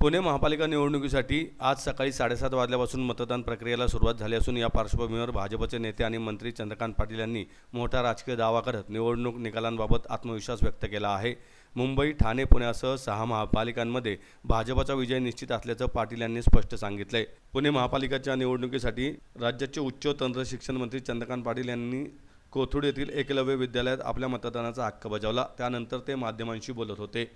पुणे महापालिका निवडणुकीसाठी आज सकाळी साडेसात वाजल्यापासून मतदान प्रक्रियेला सुरुवात झाली असून या पार्श्वभूमीवर भाजपचे नेते आणि मंत्री चंद्रकांत पाटील यांनी मोठा राजकीय दावा करत निवडणूक निकालांबाबत आत्मविश्वास व्यक्त केला आहे. मुंबई ठाणे पुण्यासह सहा महापालिकांमध्ये भाजपचा विजय निश्चित असल्याचं पाटील यांनी स्पष्ट सांगितलंय. पुणे महापालिकेच्या निवडणुकीसाठी राज्याचे उच्च तंत्र शिक्षण मंत्री चंद्रकांत पाटील यांनी कोथरूड येथील एकलव्य विद्यालयात आपल्या मतदानाचा हक्क बजावला. त्यानंतर ते माध्यमांशी बोलत होते.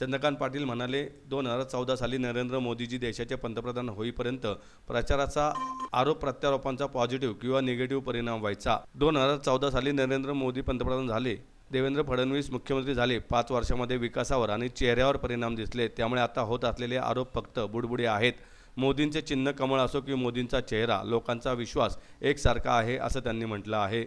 चंद्रकांत पाटील म्हणाले दोन हजार चौदा साली नरेंद्र मोदीजी देशाचे पंतप्रधान होईपर्यंत प्रचाराचा आरोप प्रत्यारोपांचा पॉझिटिव्ह किंवा निगेटिव्ह परिणाम व्हायचा. दोन हजार चौदा साली नरेंद्र मोदी पंतप्रधान झाले देवेंद्र फडणवीस मुख्यमंत्री झाले पाच वर्षामध्ये विकासावर आणि चेहऱ्यावर परिणाम दिसले त्यामुळे आता होत असलेले आरोप फक्त बुडबुडे आहेत. मोदींचे चिन्ह कमळ असो की मोदींचा चेहरा लोकांचा विश्वास एकसारखा आहे असं त्यांनी म्हटलं आहे.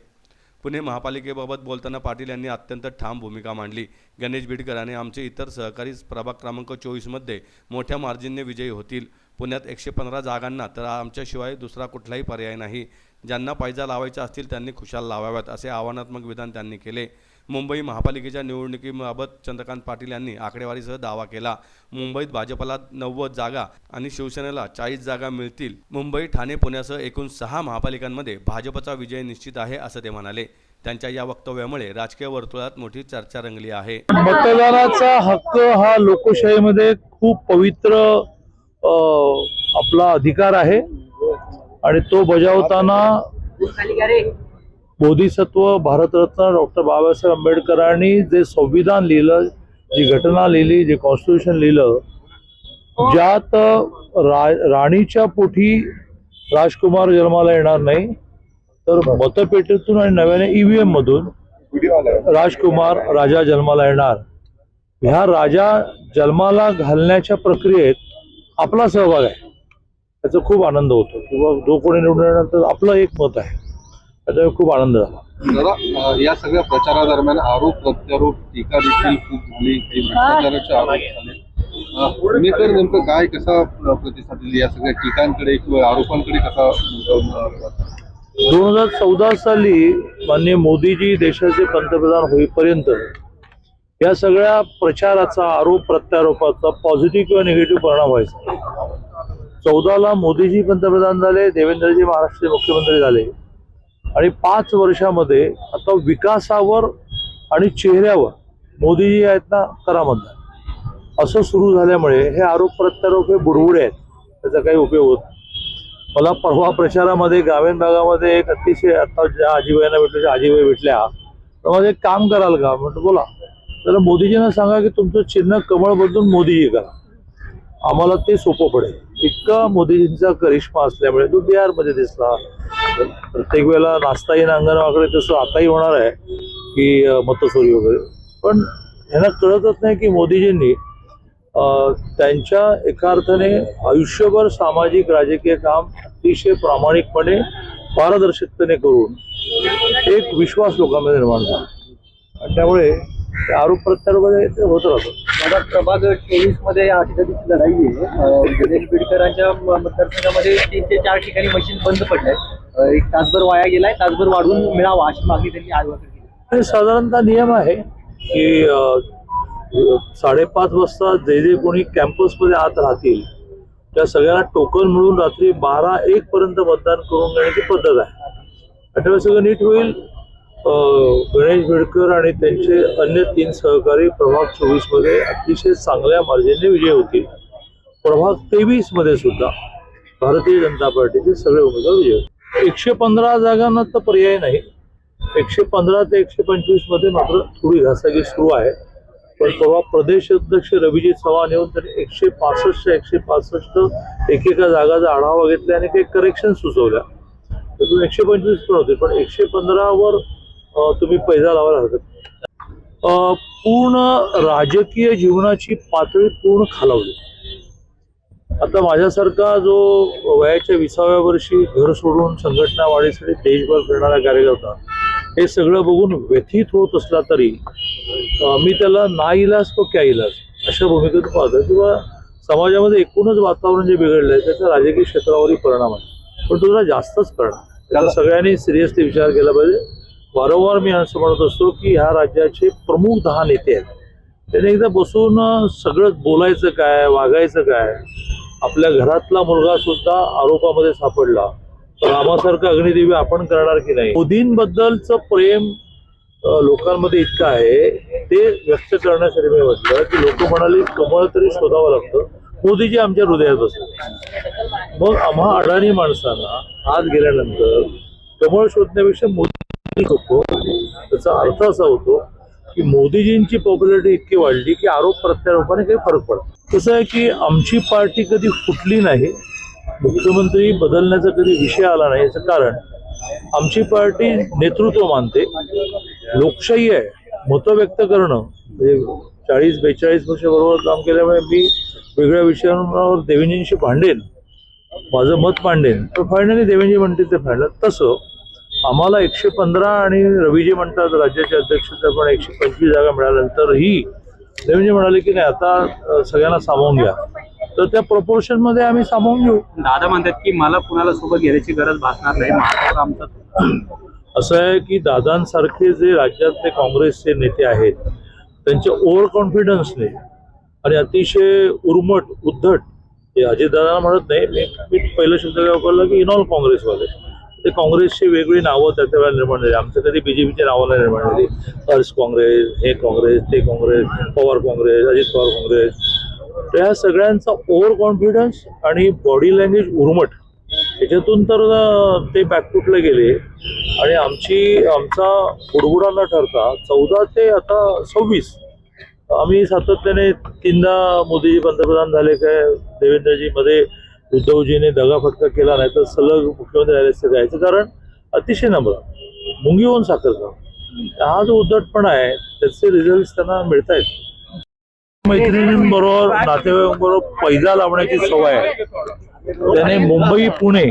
पुणे महापालिकेबाबत बोलताना पाटील यांनी अत्यंत ठाम भूमिका मांडली. गणेश बिडकराने आमचे इतर सहकारी प्रभाग क्रमांक चोवीसमध्ये मोठ्या मार्जिनने विजयी होतील. पुण्यात एकशे पंधरा जागांना तर आमच्याशिवाय दुसरा कुठलाही पर्याय नाही. ज्यांना पायजा लावायचा असतील त्यांनी खुशाल लावाव्यात असे आव्हानात्मक विधान त्यांनी केले. मुंबई महापालिकेच्या निवडणुकीबाबत चंद्रकांत पाटील यांनी आकडेवारीसह दावा केला. मुंबईत भाजपला नव्वद जागा आणि शिवसेनेला चाळीस जागा मिळतील. मुंबई ठाणे पुण्यासह एकूण सहा महापालिकांमध्ये भाजपचा विजय निश्चित आहे असं ते म्हणाले. त्यांच्या या वक्तव्यामुळे राजकीय वर्तुळात मोठी चर्चा रंगली आहे. मतदानाचा हक्क हा लोकशाहीमध्ये खूप पवित्र आपला अधिकार आहे. आणि तो बजावताना बोधिसत्व भारतरत्न डॉक्टर बाबासाहेब आंबेडकरांनी जे संविधान लिहिलं जी घटना लिहिली जे कॉन्स्टिट्यूशन लिहिलं ज्यात रा राणीच्या पोटी राजकुमार जन्माला येणार नाही तर मतपेटीतून आणि नव्याने ईव्हीएम मधून राजकुमार राजा जन्माला येणार. ह्या राजा जन्माला घालण्याच्या प्रक्रियेत आपला सहभाग आहे. त्याचा खूप आनंद होतो. किंवा जो कोणी निवडून येणार तर आपलं एक मत आहे. त्याचा खूप आनंद झाला. अ, या सगळ्या प्रचारादरम्यान आरोप प्रत्यारोप टीका देखील खूप झाली. काही भ्रष्टाचाराचे आरोप झाले. पुणेकर नेमकं काय कसा प्रतिसाद दिली? या सगळ्या टीकांकडे किंवा आरोपांकडे कसा दोन हजार चौदा साली माननीय मोदीजी देशाचे पंतप्रधान होईपर्यंत या सगळ्या प्रचाराचा आरोप प्रत्यारोपाचा पॉझिटिव्ह किंवा निगेटिव्ह परिणाम व्हायचा. चौदाला मोदीजी पंतप्रधान झाले देवेंद्रजी महाराष्ट्राचे मुख्यमंत्री झाले. आणि पाच वर्षामध्ये आता विकासावर आणि चेहऱ्यावर मोदीजी आहेत ना करामत असं सुरू झाल्यामुळे हे आरोप प्रत्यारोप हे बुडबुडे आहेत. त्याचा काही उपयोग होत नाही. मला परवा प्रचारामध्ये ग्रामीण भागामध्ये एक अतिशय आता ज्या आजीबाईंना भेटल्या आजीबाई भेटल्या तर माझं एक काम कराल का? म्हणतो बोला. तर मोदीजींना सांगा की तुमचं चिन्ह कमळ बदलून मोदीजी करा. आम्हाला ते सोपं पडेल. इतका मोदीजींचा करिश्मा असल्यामुळे तो बिहारमध्ये दिसला प्रत्येक वेळेला नाचता येईन अंगणवाकडे तसं आताही होणार आहे की अं, मतचोरी वगैरे. पण ह्यांना कळतच नाही की मोदीजींनी त्यांच्या एका अर्थाने आयुष्यभर सामाजिक राजकीय काम अतिशय प्रामाणिकपणे पारदर्शकतेने करून एक विश्वास लोकांमध्ये निर्माण झाला. आणि त्यामुळे ते आरोप प्रत्यारोपामध्ये ते होत राहतं मला प्रभाग चोवीसमध्ये या ठिकाणी लढाई आहे. गणेश बिडकरांच्या मतदारसंघामध्ये तीन ते चार ठिकाणी मशीन बंद पडल्या एक तासभर वाया गेलाय तासभर वाढवून मिळावा अशी मागणी त्यांनी आजवर केली. साधारणतः नियम आहे की साडेपाच वाजता जे जे कोणी कॅम्पसमध्ये आत राहतील त्या सगळ्यांना टोकन मिळून रात्री बारा एक पर्यंत मतदान करून घेण्याची पद्धत आहे. आणि त्यामुळे सगळं नीट होईल. अ, गणेश बेडकर आणि त्यांचे अन्य तीन सहकारी प्रभाग चोवीसमध्ये अतिशय चांगल्या मार्जिनने विजय होतील. प्रभाग तेवीसमध्ये सुद्धा भारतीय जनता पार्टीचे सगळे उमेदवार विजय होतील. एकशे पंधरा जागांना तर पर्याय नाही. एकशे पंधरा ते एकशे पंचवीसमध्ये मात्र थोडी घासाघी सुरू आहे. पण परवा प्रदेश अध्यक्ष रविजी चव्हाण येऊन त्यांनी एकशे पासष्ट एकशे पासष्ट एकेका जागाचा आढावा घेतला आणि काही करेक्शन सुचवल्या. त्यातून एकशे पंचवीस पण होते पण एकशे पंधरावर तुम्ही पैसा लावायला हरकत पूर्ण राजकीय जीवनाची पातळी पूर्ण खालावली. आता माझ्यासारखा जो वयाच्या विसाव्या वर्षी घर सोडून संघटना वाढीसाठी देशभर फिरणारा कार्यकर्ता हे सगळं बघून व्यथित होत असला तरी मी त्याला ना इलाज तो क्या इलाज? अशा भूमिकेतून पाहतो किंवा समाजामध्ये एकूणच वातावरण जे बिघडलंय त्याचा राजकीय क्षेत्रावरही परिणाम आहे. पण तो जरा जास्तच परिणाम आहे. त्याचा सगळ्यांनी सिरियसली विचार केला पाहिजे. वारंवार मी असं म्हणत असतो की ह्या राज्याचे प्रमुख दहा नेते आहेत. त्याने एकदा बसून सगळं बोलायचं काय वागायचं काय आपल्या घरातला मुलगा सुद्धा आरोपामध्ये सापडला. तर रामासारखं अग्निदेवी आपण करणार की नाही? मोदींबद्दलचं प्रेम लोकांमध्ये इतकं आहे ते व्यक्त करण्यासाठी मी म्हटलं की लोक म्हणाले कमळ तरी शोधावं लागतं. मोदीजी आमच्या हृदयात बसले. मग आम्हा अडाणी माणसांना आज गेल्यानंतर कमळ शोधण्यापेक्षा मोदी होतो. त्याचा अर्थ असा होतो की मोदीजींची पॉप्युलरिटी इतकी वाढली की आरोप प्रत्यारोपाने काही फरक पडतो कसं आहे की आमची पार्टी कधी फुटली नाही मुख्यमंत्री बदलण्याचा कधी विषय आला नाही याचं कारण आमची पार्टी नेतृत्व मानते लोकशाही आहे मतं व्यक्त करणं म्हणजे चाळीस बेचाळीस वर्षाबरोबर काम केल्यामुळे मी वेगळ्या विषयांवर देवेंजींशी भांडेन माझं मत मांडेन तर फायनली देवेंजी म्हणतील ते फायनल तसं आम्हाला एकशे पंधरा आणि रवीजी म्हणतात राज्याचे अध्यक्ष पण एकशे पंचवीस जागा मिळाल्यानंतरही देवेंजी म्हणाले की नाही आता सगळ्यांना सामावून घ्या. तर त्या proportion मध्ये आम्ही सामावून घेऊ. दादा म्हणतात की मला कुणाला सोबत घेण्याची गरज भासणार नाही आमचा असं आहे की दादांसारखे जे राज्यातले काँग्रेसचे नेते आहेत त्यांच्या ओव्हर कॉन्फिडन्सने आणि अतिशय उर्मट उद्धट हे अजितदादांना म्हणत नाही. मी पहिला शब्द काय वापरला की इनॉल काँग्रेसवाले. ते काँग्रेसची वेगळी नावं त्या वेळेला निर्माण झाली. आमच्या कधी बीजेपीच्या नावं निर्माण झाली. हर्ष काँग्रेस हे काँग्रेस ते काँग्रेस पवार काँग्रेस अजित पवार काँग्रेस. या सगळ्यांचा ओव्हर कॉन्फिडन्स आणि बॉडी लँग्वेज उर्मट याच्यातून तर ते बॅकफुटले गेले. आणि आमची आमचा बुडबुडा न ठरता चौदा ते आता सव्वीस आम्ही सातत्याने तीनदा मोदीजी पंतप्रधान झाले काय देवेंद्रजीमध्ये उद्धवजीने दगाफटका केला नाही तर सलग मुख्यमंत्री राहिले असते याचं कारण अतिशय नम्र मुंगी होऊन साखर हा जो उद्धटपणा आहे त्याचे रिझल्ट त्यांना मिळत आहेत मैत्रिणींबरोबर नातेवाईकांबरोबर पैजा लावण्याची सवय आहे. त्याने मुंबई पुणे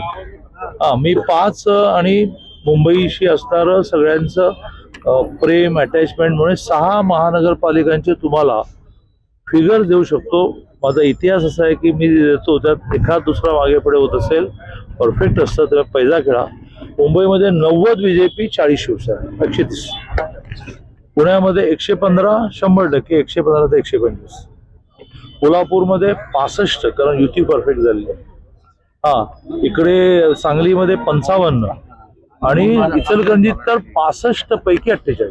हा मी पाच आणि मुंबईशी असणारं सगळ्यांचं प्रेम अटॅचमेंट मुळे सहा महानगरपालिकांचे तुम्हाला फिगर देऊ शकतो. माझा इतिहास असा आहे की मी देतो त्यात एखाद दुसरा मागे पुढे होत असेल परफेक्ट असतं तर पहिला खेळा मुंबईमध्ये नव्वद बीजेपी चाळीस शिवसेना एकशे तीस. पुण्यामध्ये एकशे पंधरा शंभर टक्के एकशे पंधरा ते एकशे पंचवीस. कोल्हापूरमध्ये पासष्ट कारण युती परफेक्ट झाली आहे. हा इकडे सांगलीमध्ये पंचावन्न आणि इचलकरंजीत तर पासष्ट पैकी अठ्ठेचाळीस.